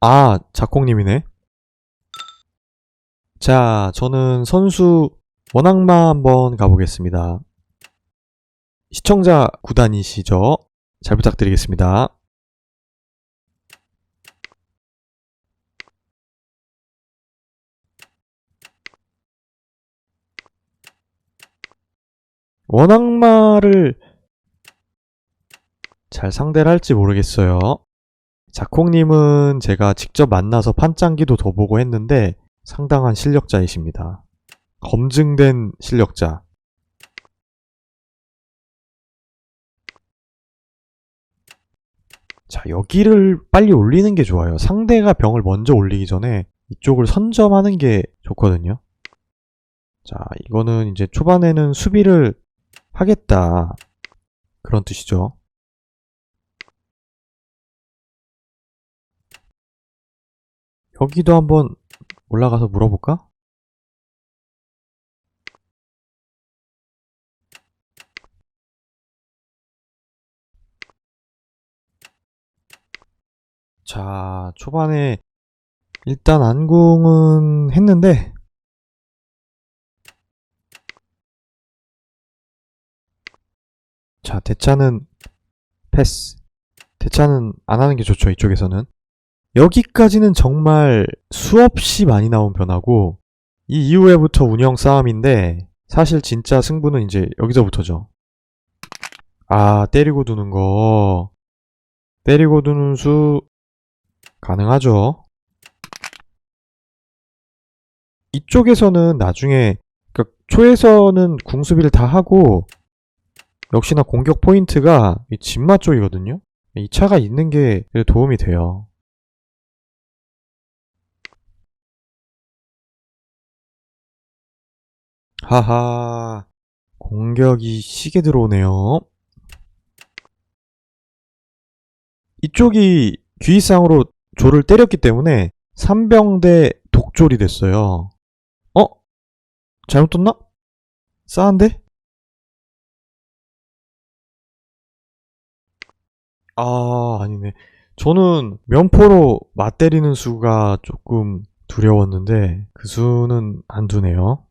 아, 작곡님이네. 자, 저는 선수 원악마 한번 가보겠습니다. 시청자 구단이시죠? 잘 부탁드리겠습니다. 원악마를 잘 상대를 할지 모르겠어요. 작콩님은 제가 직접 만나서 판짱기도 더 보고 했는데 상당한 실력자이십니다. 검증된 실력자. 자, 여기를 빨리 올리는 게 좋아요. 상대가 병을 먼저 올리기 전에 이쪽을 선점하는 게 좋거든요. 자, 이거는 이제 초반에는 수비를 하겠다. 그런 뜻이죠. 여기도 한번 올라가서 물어볼까? 자, 초반에 일단 안궁은 했는데 자, 대차는 패스. 대차는 안 하는 게 좋죠, 이쪽에서는. 여기까지는 정말 수없이 많이 나온 변화고, 이 이후에부터 운영 싸움인데, 사실 진짜 승부는 이제 여기서부터죠. 아, 때리고 두는 거. 때리고 두는 수, 가능하죠. 이쪽에서는 나중에, 그러니까 초에서는 궁수비를 다 하고, 역시나 공격 포인트가 이 진마 쪽이거든요. 이 차가 있는 게 도움이 돼요. 하하, 공격이 시계 들어오네요. 이쪽이 귀이상으로 조를 때렸기 때문에 3병대 독졸이 됐어요. 어? 잘못 떴나? 싸한데? 아, 아니네. 저는 면포로 맞때리는 수가 조금 두려웠는데 그 수는 안 두네요.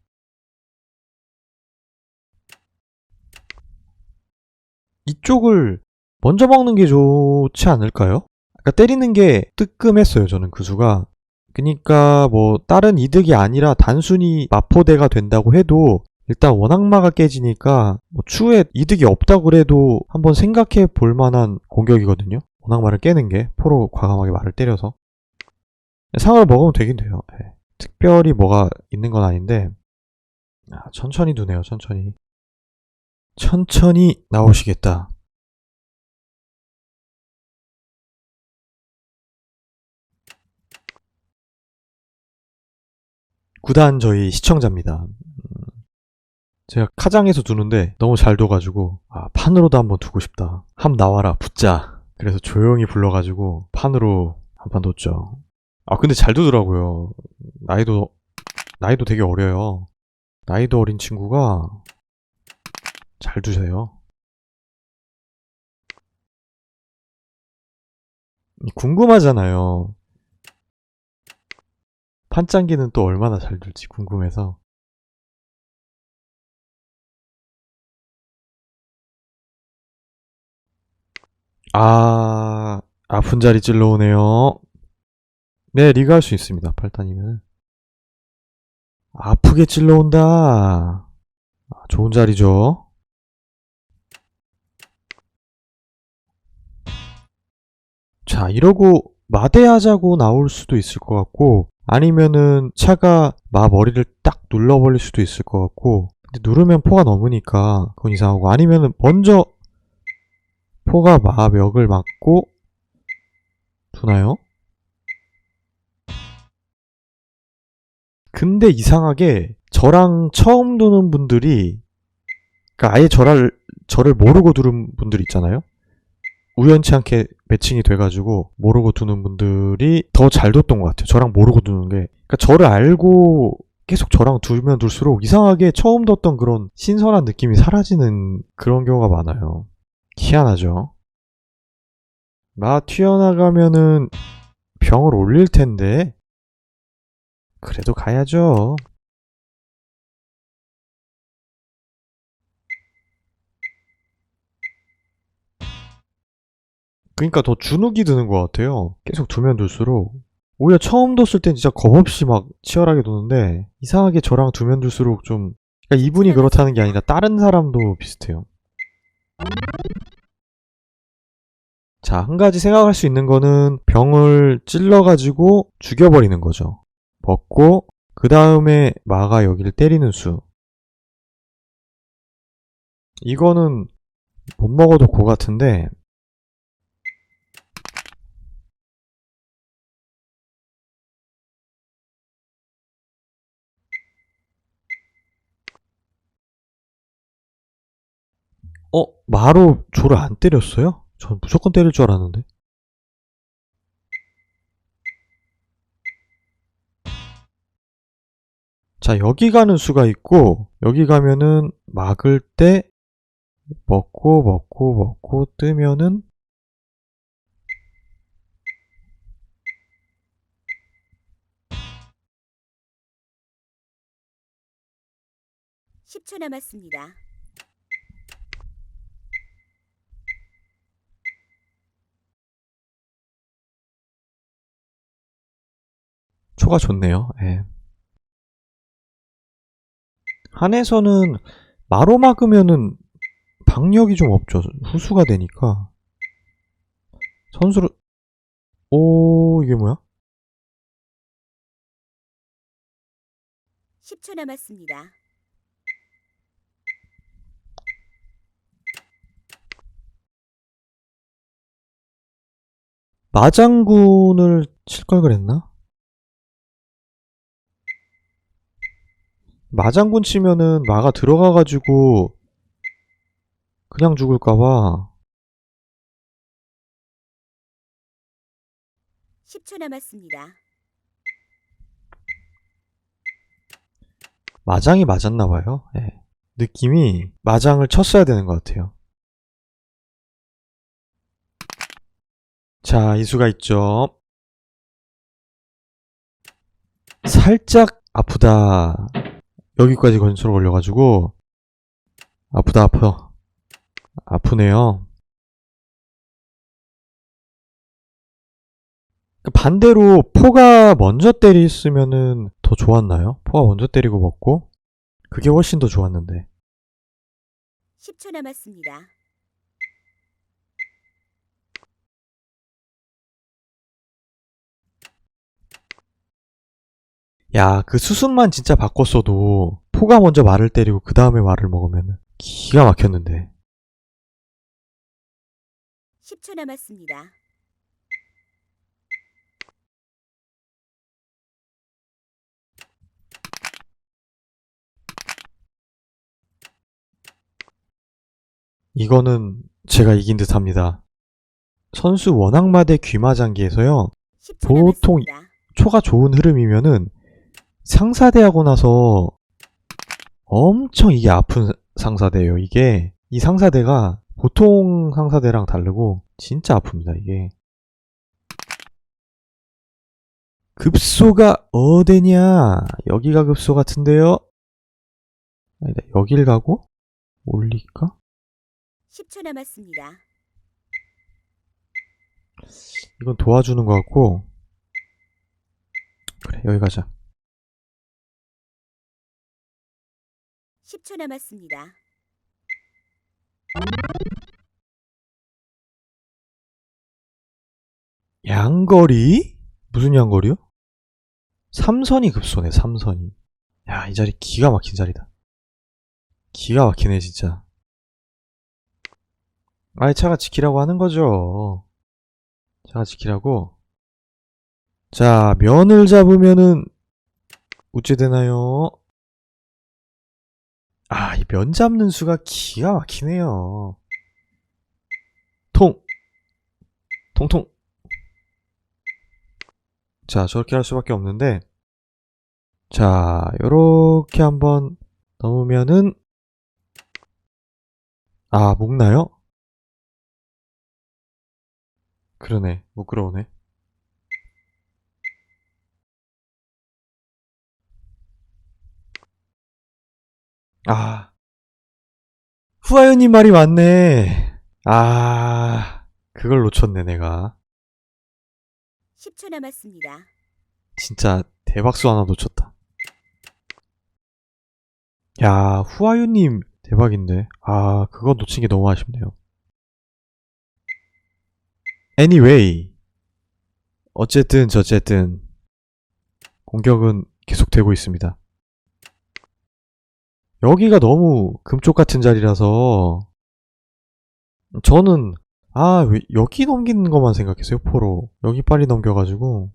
이쪽을 먼저 먹는 게 좋지 않을까요? 아까 때리는 게 뜨끔했어요, 저는 그 수가. 그니까 뭐 다른 이득이 아니라 단순히 마포대가 된다고 해도 일단 원악마가 깨지니까 뭐 추후에 이득이 없다고 그래도 한번 생각해 볼 만한 공격이거든요. 원악마를 깨는 게 포로 과감하게 말을 때려서 상을 먹으면 되긴 돼요. 예. 특별히 뭐가 있는 건 아닌데 아, 천천히 두네요. 천천히 천천히 나오시겠다. 구단 저희 시청자입니다. 음, 제가 카장에서 두는데 너무 잘 둬가지고 아 판으로도 한번 두고 싶다. 함 나와라 붙자. 그래서 조용히 불러가지고 판으로 한 판 뒀죠. 아 근데 잘 두더라고요. 나이도 나이도 되게 어려요. 나이도 어린 친구가 잘 두세요. 궁금하잖아요. 판짱기는 또 얼마나 잘 둘지 궁금해서. 아, 아픈 자리 찔러 오네요. 네, 리가 할수 있습니다. 팔단이면. 아프게 찔러 온다. 아, 좋은 자리죠. 자, 이러고 마대하자고 나올 수도 있을 것 같고, 아니면은 차가 마 머리를 딱 눌러버릴 수도 있을 것 같고, 누르면 포가 넘으니까 그건 이상하고, 아니면은 먼저 포가 마벽을 맞고 두나요? 근데 이상하게 저랑 처음 두는 분들이 그러니까 아예 저를 저를 모르고 두는 분들 있잖아요. 우연치 않게 매칭이 돼가지고 모르고 두는 분들이 더 잘 뒀던 것 같아요. 저랑 모르고 두는 게. 그러니까 저를 알고 계속 저랑 두면 둘수록 이상하게 처음 뒀던 그런 신선한 느낌이 사라지는 그런 경우가 많아요. 희한하죠. 마 튀어나가면은 병을 올릴 텐데. 그래도 가야죠. 그러니까 더 주눅이 드는 것 같아요. 계속 두면 둘수록. 오히려 처음 뒀을 땐 진짜 겁없이 막 치열하게 도는데 이상하게 저랑 두면 둘수록 좀 그러니까 이분이 그렇다는 게 아니라 다른 사람도 비슷해요. 자, 한 가지 생각할 수 있는 거는 병을 찔러가지고 죽여버리는 거죠. 먹고, 그 다음에 마가 여기를 때리는 수. 이거는 못 먹어도 고 같은데, 어, 마로 조를 안 때렸어요? 전 무조건 때릴 줄 알았는데. 자, 여기 가는 수가 있고, 여기 가면은 막을 때 먹고, 먹고, 먹고 뜨면은 10초 남았습니다. 초가 좋네요. 예. 한에서는 마로 막으면은 박력이 좀 없죠. 후수가 되니까. 선수를, 오, 이게 뭐야? 10초 남았습니다. 마장군을 칠 걸 그랬나? 마장군 치면은 마가 들어가가지고 그냥 죽을까봐 10초 남았습니다. 마장이 맞았나봐요. 예. 느낌이 마장을 쳤어야 되는 것 같아요. 자, 이수가 있죠. 살짝 아프다. 여기까지 건수로 걸려가지고 아프다 아파. 아프네요. 그 반대로 포가 먼저 때렸으면은 더 좋았나요? 포가 먼저 때리고 먹고 그게 훨씬 더 좋았는데 10초 남았습니다. 야 그 수순만 진짜 바꿨어도 포가 먼저 말을 때리고 그 다음에 말을 먹으면 기가 막혔는데 10초 남았습니다. 이거는 제가 이긴 듯 합니다. 선수 원악마대 귀마장기에서요 10초 보통 남았습니다. 초가 좋은 흐름이면은 상사대하고 나서 엄청 이게 아픈 상사대예요. 이게 이 상사대가 보통 상사대랑 다르고 진짜 아픕니다. 이게 급소가 어디냐? 여기가 급소 같은데요. 아니다. 여길 가고 올릴까? 10초 남았습니다. 이건 도와주는 것 같고 그래 여기 가자. 10초 남았습니다. 양거리? 무슨 양거리요? 삼선이 급소네, 삼선이. 야, 이 자리 기가 막힌 자리다. 기가 막히네, 진짜. 아이, 차가 지키라고 하는 거죠. 차가 지키라고. 자, 면을 잡으면은, 어찌 되나요? 아, 이 면 잡는 수가 기가 막히네요. 통! 통통! 자, 저렇게 할 수밖에 없는데, 자, 요렇게 한번 넣으면은, 아, 묶나요? 그러네. 부끄러우네. 아. 후아연님 말이 맞네. 아. 그걸 놓쳤네, 내가. 10초 남았습니다. 진짜 대박수 하나 놓쳤다. 야, 후아유님 대박인데. 아, 그거 놓친 게 너무 아쉽네요. Anyway. 어쨌든 저쨌든 공격은 계속되고 있습니다. 여기가 너무 금쪽 같은 자리라서 저는 아, 왜 여기 넘기는 것만 생각했어요, 포로. 여기 빨리 넘겨가지고.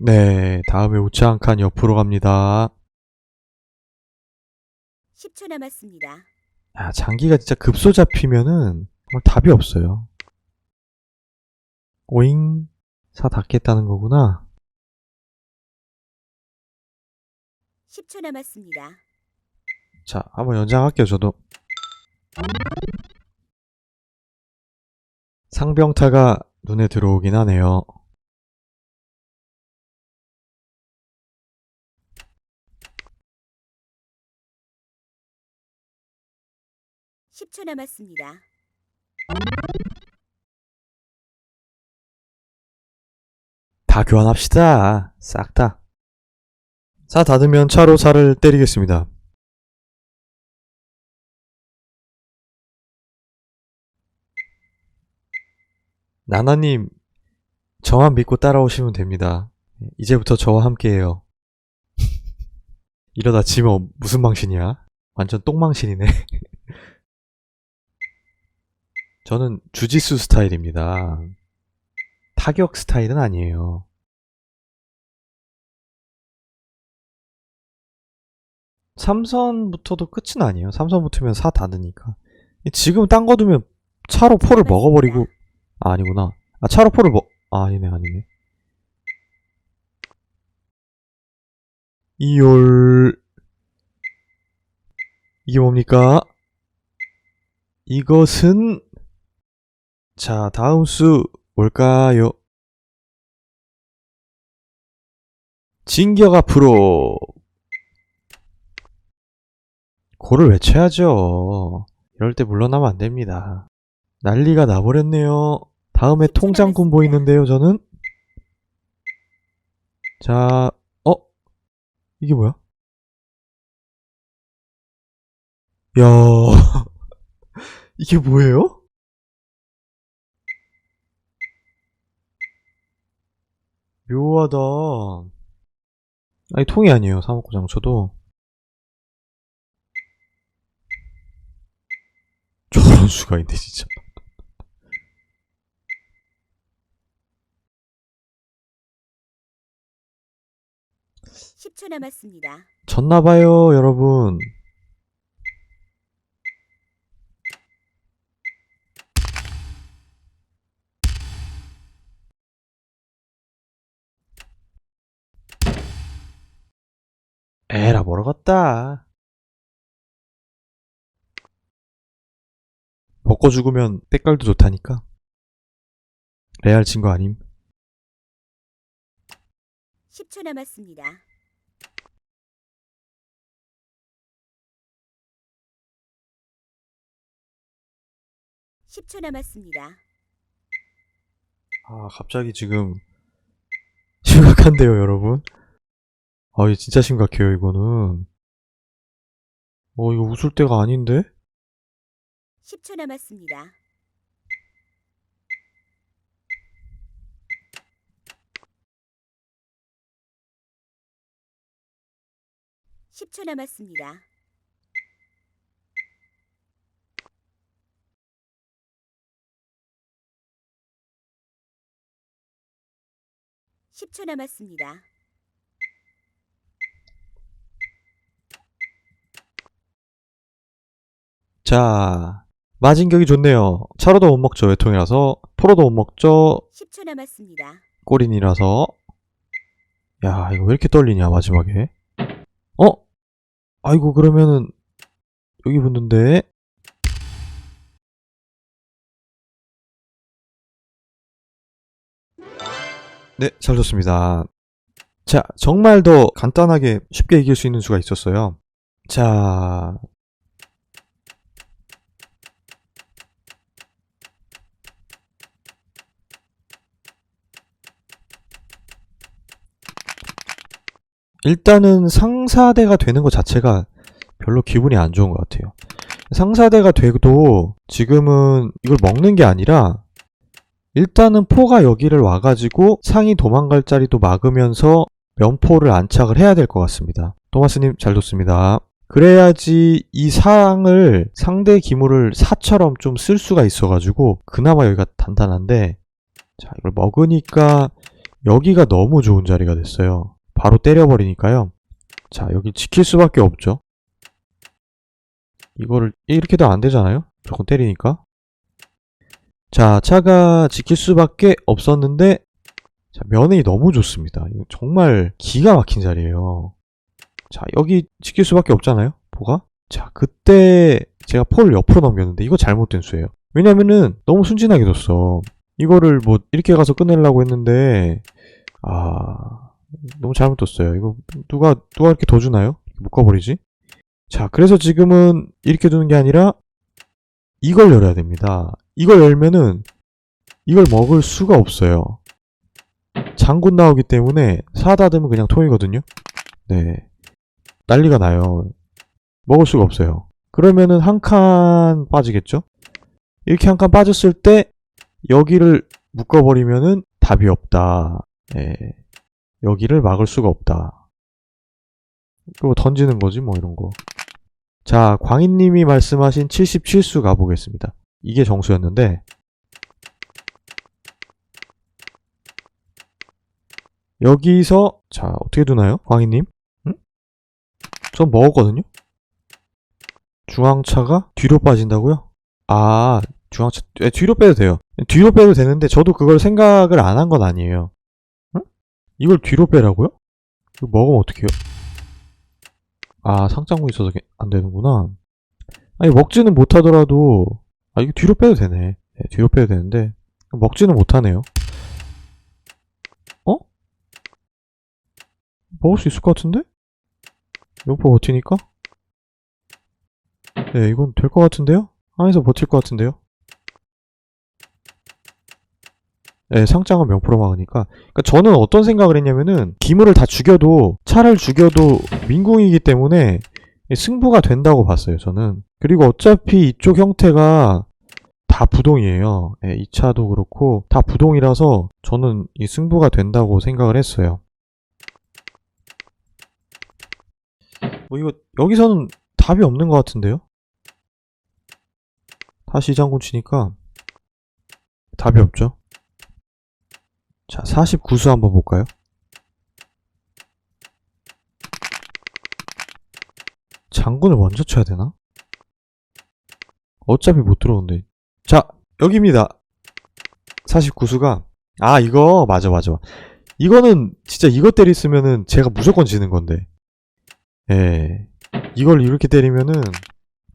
네, 다음에 우측 한 칸 옆으로 갑니다. 10초 남았습니다. 야, 장기가 진짜 급소 잡히면은 정말 답이 없어요. 오잉, 사 닿겠다는 거구나. 10초 남았습니다. 자, 한번 연장할게요, 저도. 상병타가 눈에 들어오긴 하네요. 십 초 남았습니다. 다 교환합시다. 싹 다. 사 닫으면 차로 살을 때리겠습니다. 나나님, 저만 믿고 따라오시면 됩니다. 이제부터 저와 함께해요. 이러다 지면 무슨 망신이야? 완전 똥망신이네. 저는 주짓수 스타일입니다. 타격 스타일은 아니에요. 삼선부터도 끝은 아니에요. 삼선 붙으면 사 닫으니까. 지금 딴 거 두면 차로 포를 먹어버리고 아, 아니구나. 아 차로 포를 먹 아, 아니네 아니네. 이올 이게 뭡니까? 이것은 자 다음 수 뭘까요? 진격 앞으로 고를 외쳐야죠. 이럴 때 물러나면 안 됩니다. 난리가 나버렸네요. 다음에 십초 통장군. 보이는데요, 저는? 자, 어? 이게 뭐야? 야, 이게 뭐예요? 묘하다. 아니, 통이 아니에요, 사먹고장쳐도. 저런 수가 있네, 진짜. 남았습니다. 졌나봐요, 여러분. 에라, 멀어갔다. 먹고 죽으면 때깔도 좋다니까. 레알 친거 아님? 10초 남았습니다. 십 초 남았습니다. 아, 갑자기 지금 심각한데요, 여러분? 아, 이거 진짜 심각해요, 이거는. 어, 이거 웃을 때가 아닌데? 10초 남았습니다. 십초 남았습니다. 십초 남았습니다. 자, 마진격이 좋네요. 차로도 못 먹죠, 외통이라서. 포로도 못 먹죠, 십초 남았습니다. 꼬린이라서. 야, 이거 왜 이렇게 떨리냐, 마지막에. 어? 아이고, 그러면은, 여기 붙는데. 네, 잘 뒀습니다. 자, 정말 더 간단하게 쉽게 이길 수 있는 수가 있었어요. 자, 일단은 상사대가 되는 것 자체가 별로 기분이 안 좋은 것 같아요. 상사대가 돼도 지금은 이걸 먹는 게 아니라 일단은 포가 여기를 와가지고 상이 도망갈 자리도 막으면서 면포를 안착을 해야 될 것 같습니다. 토마스님 잘 뒀습니다. 그래야지 이 상을 상대 기물을 사처럼 좀 쓸 수가 있어가지고 그나마 여기가 단단한데 자 이걸 먹으니까 여기가 너무 좋은 자리가 됐어요. 바로 때려버리니까요. 자 여기 지킬 수밖에 없죠. 이거를 이렇게 도 안 되잖아요. 무조건 때리니까. 자, 차가 지킬 수밖에 없었는데, 자, 면이 너무 좋습니다. 정말 기가 막힌 자리예요. 자, 여기 지킬 수밖에 없잖아요. 포가. 자, 그때 제가 포를 옆으로 넘겼는데, 이거 잘못된 수예요. 왜냐면은 너무 순진하게 뒀어. 이거를 뭐 이렇게 가서 끝내려고 했는데, 아, 너무 잘못 뒀어요. 이거 누가, 누가 이렇게 더 주나요? 묶어버리지? 자, 그래서 지금은 이렇게 두는 게 아니라 이걸 열어야 됩니다. 이걸 열면은 이걸 먹을 수가 없어요. 장군 나오기 때문에 사다듬은 그냥 통이거든요. 네. 난리가 나요. 먹을 수가 없어요. 그러면은 한 칸 빠지겠죠? 이렇게 한 칸 빠졌을 때 여기를 묶어버리면은 답이 없다. 예. 여기를 막을 수가 없다. 그리고 던지는 거지 뭐 이런 거. 자, 광인님이 말씀하신 77수 가보겠습니다. 이게 정수였는데, 여기서, 자, 어떻게 두나요? 광인님? 응? 전 먹었거든요? 중앙차가 뒤로 빠진다고요? 아, 중앙차, 에, 뒤로 빼도 돼요. 뒤로 빼도 되는데, 저도 그걸 생각을 안 한 건 아니에요. 응? 이걸 뒤로 빼라고요? 이거 먹으면 어떡해요? 아, 상장고 있어서 게- 안 되는구나. 아니, 먹지는 못하더라도, 아, 이거 뒤로 빼도 되네. 네, 뒤로 빼도 되는데, 먹지는 못하네요. 어? 먹을 수 있을 것 같은데? 용포 버티니까? 네, 이건 될 것 같은데요? 안에서 버틸 것 같은데요? 네, 상장은 명포로 막으니까. 그러니까 저는 어떤 생각을 했냐면은, 기물을 다 죽여도, 차를 죽여도 민궁이기 때문에 승부가 된다고 봤어요, 저는. 그리고 어차피 이쪽 형태가 다 부동이에요. 예, 이 차도 그렇고, 다 부동이라서 저는 이 승부가 된다고 생각을 했어요. 뭐 이거, 여기서는 답이 없는 것 같은데요? 다시 장군 치니까 답이 없죠? 자, 49수 한번 볼까요? 장군을 먼저 쳐야 되나? 어차피 못 들어오는데. 자, 여기입니다. 49수가. 아, 이거, 맞아, 맞아. 이거는, 진짜 이거 때렸으면은 제가 무조건 지는 건데. 예. 이걸 이렇게 때리면은,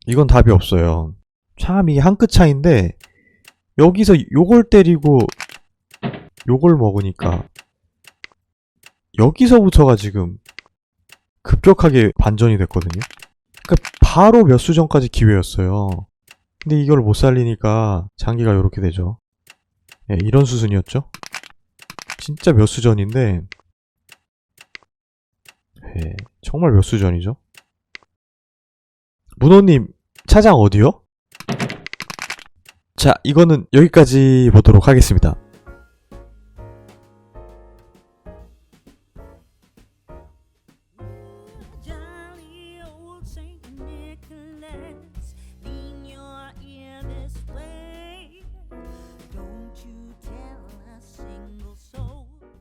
이건 답이 없어요. 참, 이게 한 끗 차인데, 여기서 요걸 때리고, 요걸 먹으니까 여기서부터가 지금 급격하게 반전이 됐거든요. 그러니까 바로 몇 수 전까지 기회였어요. 근데 이걸 못 살리니까 장기가 이렇게 되죠. 예, 이런 수순이었죠. 진짜 몇 수 전인데 예, 정말 몇 수 전이죠. 문호님 차장 어디요? 자, 이거는 여기까지 보도록 하겠습니다.